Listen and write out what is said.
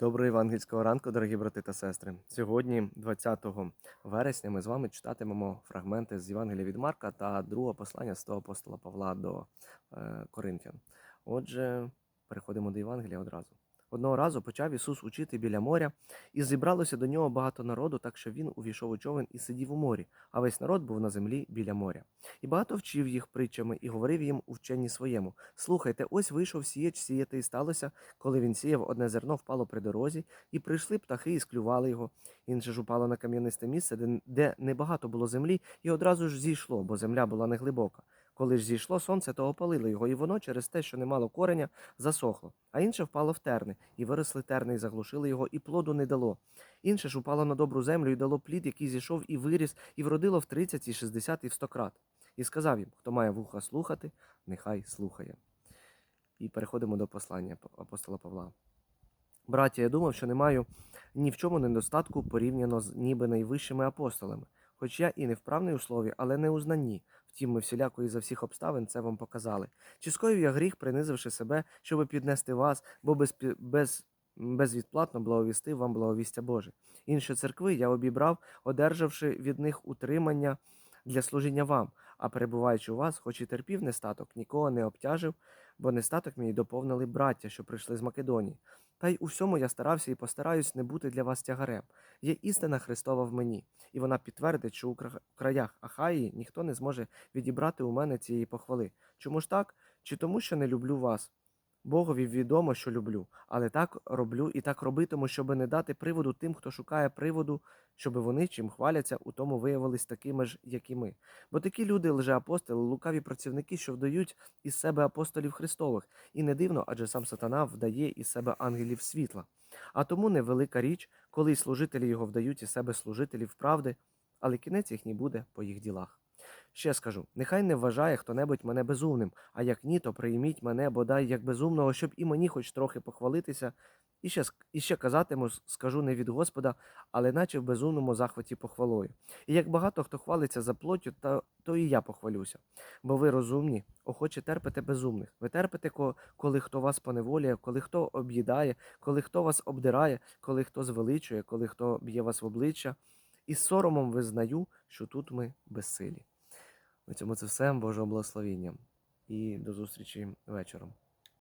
Доброго євангельського ранку, дорогі брати та сестри. Сьогодні, 20 вересня, ми з вами читатимемо фрагменти з Євангелія від Марка та другого послання святого апостола Павла до е, Коринфян. Отже, переходимо до Євангелія одразу. Одного разу почав Ісус учити біля моря, і зібралося до нього багато народу, так що він увійшов у човен і сидів у морі, а весь народ був на землі біля моря. І багато вчив їх притчами і говорив їм у вченні своєму: Слухайте, ось вийшов сіяч сіяти, і сталося, коли він сіяв, одне зерно впало при дорозі, і прийшли птахи і склювали його. Інше ж упало на кам'янисте місце, де, небагато було землі, і одразу ж зійшло, бо земля була неглибока. Коли ж зійшло сонце, то опалило його, і воно через те, що не мало кореня, засохло. А інше впало в терни, і виросли терни, і заглушили його, і плоду не дало. Інше ж упало на добру землю і дало плід, який зійшов і виріс, і вродило в тридцять, і шістдесят, і в сто крат. І сказав їм: хто має вуха слухати, нехай слухає. І переходимо до послання апостола Павла. Браті, я думав, що не маю ні в чому недостатку порівняно з ніби найвищими апостолами. Хоч я і не вправний у слові, але не у знанні. Втім, ми всіляко і за всіх обставин це вам показали. Чи скоїв я гріх, принизивши себе, щоби піднести вас, бо без, без, безвідплатно благовістив вам благовістя Боже. Інші церкви я обібрав, одержавши від них утримання для служіння вам, а перебуваючи у вас, хоч і терпів нестаток, нікого не обтяжив, бо нестаток мій доповнили браття, що прийшли з Македонії. Та й у всьому я старався і постараюсь не бути для вас тягарем. Є істина Христова в мені, і вона підтвердить, що у краях Ахаї ніхто не зможе відібрати у мене цієї похвали. Чому ж так? Чи тому, що не люблю вас? Богові відомо, що люблю, але так роблю і так робитиму, щоб не дати приводу тим, хто шукає приводу, щоб вони чим хваляться, у тому виявились такими ж, як і ми. Бо такі люди, лжеапостоли, лукаві працівники, що вдають із себе апостолів Христових, і не дивно, адже сам сатана вдає із себе ангелів світла. А тому невелика річ, коли й служителі його вдають із себе служителів правди, але кінець їхній буде по їх ділах. Ще скажу: нехай не вважає хто-небудь мене безумним, а як ні, то прийміть мене бодай як безумного, щоб і мені хоч трохи похвалитися. І ще, і ще казатиму, скажу не від Господа, але наче в безумному захваті похвалою. І як багато хто хвалиться за плоттю, то, то і я похвалюся. Бо ви розумні, охоче терпите безумних. Ви терпите, коли хто вас поневолює, коли хто об'їдає, коли хто вас обдирає, коли хто звеличує, коли хто б'є вас в обличчя. І з соромом визнаю, що тут ми безсилі. На цьому це все. Божого благословіння. І до зустрічі вечором.